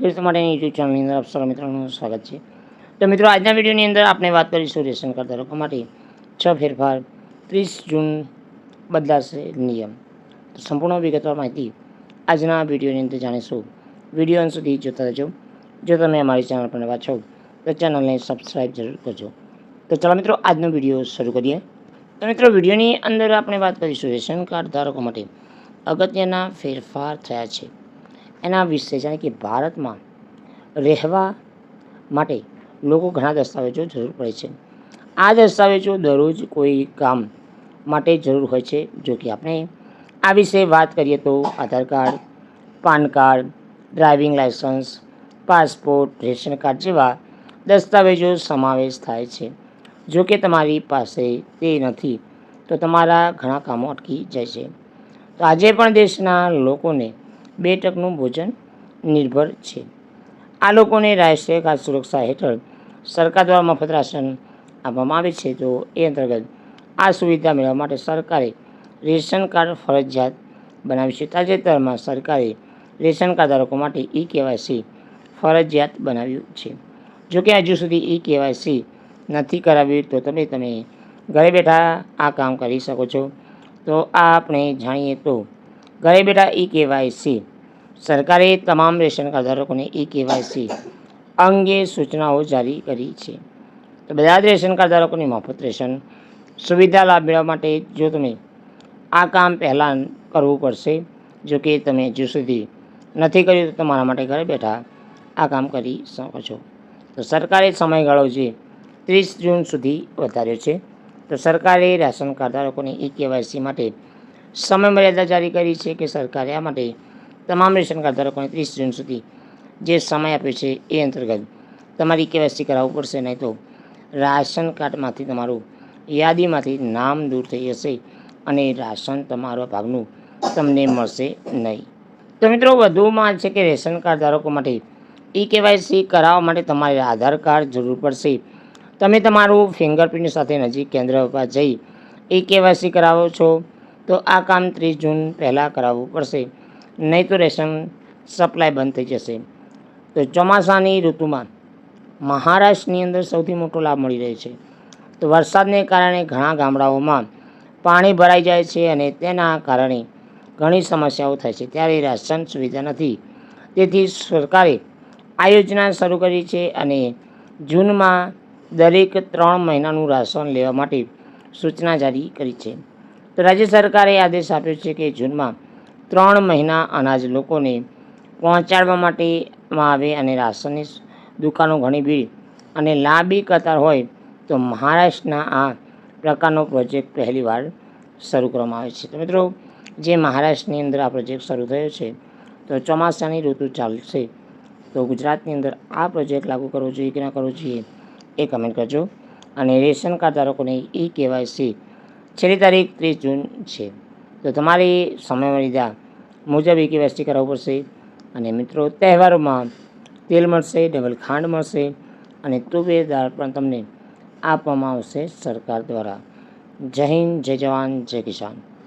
ખેડૂતો માટેની યુટ્યુબ ચેનલની અંદર આપ સર્વ મિત્રોનું સ્વાગત છે. તો મિત્રો, આજના વિડીયોની અંદર આપણે વાત કરીશું રેશન કાર્ડ ધારકો માટે છ ફેરફાર ત્રીસ જૂન બદલાશે નિયમ. તો સંપૂર્ણ વિગતવાર માહિતી આજના વિડીયોની અંદર જાણીશું. વીડિયો અંત સુધી જોતા રહેજો. જો તમે અમારી ચેનલ પર નવા છો, તો ચેનલને સબસ્ક્રાઈબ જરૂર કરજો. તો ચાલો મિત્રો, આજનો વીડિયો શરૂ કરીએ. તો મિત્રો, વિડીયોની અંદર આપણે વાત કરીશું રેશન કાર્ડ ધારકો માટે અગત્યના ફેરફાર થયા છે. એના વિશે જાણે કે ભારતમાં રહેવા માટે લોકો ઘણા દસ્તાવેજો જરૂર પડે છે. આ દસ્તાવેજો દરરોજ કોઈ કામ માટે જરૂર હોય છે. જો કે આપણે આ વિશે વાત કરીએ તો Aadhaar card, PAN card, driving licence, passport, ration card જેવા દસ્તાવેજો સમાવેશ થાય છે. જો કે તમારી પાસે તે નથી, તો તમારા ઘણા કામો અટકી જાય છે. તો આજે પણ દેશના લોકોને બે ટકનું ભોજન નિર્ભર છે. આ લોકોને રાષ્ટ્રીય ખાદ્ય સુરક્ષા હેઠળ સરકાર દ્વારા મફત રાશન આપવામાં આવે છે. તો એ અંતર્ગત આ સુવિધા મેળવવા માટે સરકારે રેશન કાર્ડ ફરજિયાત બનાવ્યું છે. તાજેતરમાં સરકારે રેશન કાર્ડ ધારકો માટે ઈ કેવાયસી ફરજિયાત બનાવ્યું છે. જોકે હજુ સુધી ઈ કેવાયસી નથી કરાવ્યું, તો તમે તમે ઘરે બેઠા આ કામ કરી શકો છો. તો આ આપણે જાણીએ તો ઘરે બેઠા ઈ કેવાયસી સરકારે તમામ રેશન કાર્ડ ધારકોને ઈ કેવાયસી અંગે સૂચનાઓ જારી કરી છે. તો બધા જ રેશન કાર્ડ ધારકોને મફત રેશન સુવિધા લાભ મેળવવા માટે જો તમે આ કામ પહેલાં કરવું પડશે, જો કે તમે હજુ સુધી નથી કર્યું તો તમારા માટે ઘરે બેઠા આ કામ કરી શકો છો. તો સરકારે સમયગાળો જે ત્રીસ જૂન સુધી વધાર્યો છે, તો સરકારે રાશન કાર્ડ ધારકોને ઈ કેવાયસી માટે સમય મર્યાદા જારી કરી છે કે સરકારે આ માટે તમામ રેશન કાર્ડ ધારકોને ત્રીસ જૂન સુધી. જે સમય આપે છે એ અંતર્ગત. તમારી કેવાયસી કરાવવું પડશે નહીં તો રાશન કાર્ડમાંથી તમારું યાદીમાંથી નામ દૂર થઈ જશે અને રાશન તમારા ભાગનું તમને મળશે નહીં. તો મિત્રો, વધુમાં છે કે રેશન કાર્ડ ધારકો માટે ઈ કેવાયસી કરાવવા માટે તમારે આધાર કાર્ડ જરૂર પડશે. તમે તમારું ફિંગરપ્રિન્ટ સાથે નજીક કેન્દ્ર પર જઈ ઈ કેવાયસી કરાવો છો તો આ કામ ત્રીસ જૂન પહેલાં કરાવવું પડશે. નહીં તો રેશન સપ્લાય બંધ થઈ જશે. તો ચોમાસાની ઋતુમાં મહારાષ્ટ્રની અંદર સૌથી મોટો લાભ મળી રહ્યો છે. તો વરસાદને કારણે ઘણા ગામડાઓમાં પાણી ભરાઈ જાય છે અને તેના કારણે ઘણી સમસ્યાઓ થાય છે. ત્યારે રાશન સુવિધા નથી. તેથી સરકારે આ યોજના શરૂ કરી છે અને જૂનમાં દરેક ત્રણ મહિનાનું રાશન લેવા માટે સૂચના જારી કરી છે. તો રાજ્ય સરકારે આદેશ આપ્યો છે કે જૂનમાં ત્રણ મહિના અનાજ લોકોને પહોંચાડવા માટેમાં આવે અને રાશનની દુકાનો ઘણી ભીડ અને લાંબી કતાર હોય તો મહારાષ્ટ્રના આ પ્રકારનો પ્રોજેક્ટ પહેલીવાર શરૂ કરવામાં આવે છે. તો મિત્રો, જે મહારાષ્ટ્રની અંદર આ પ્રોજેક્ટ શરૂ થયો છે, તો ચોમાસાની ઋતુ ચાલશે. તો ગુજરાતની અંદર આ પ્રોજેક્ટ લાગુ કરવો જોઈએ કે ના કરવો જોઈએ એ કમેન્ટ કરજો. અને રેશન કાર્ડ ધારકોને ઈ કેવાયસી છેલ્લી તારીખ ત્રીસ જૂન છે. તો તમારી સમય મર્યાદા મુજબ એક વેસ્ટી કરાવવું પડશે. અને મિત્રો, તહેવારોમાં તેલ મળશે, ડબલ ખાંડ મળશે અને તુવેર દાળ પણ તમને આપવામાં આવશે સરકાર દ્વારા. જય હિન્દ, જય જવાન, જય કિસાન.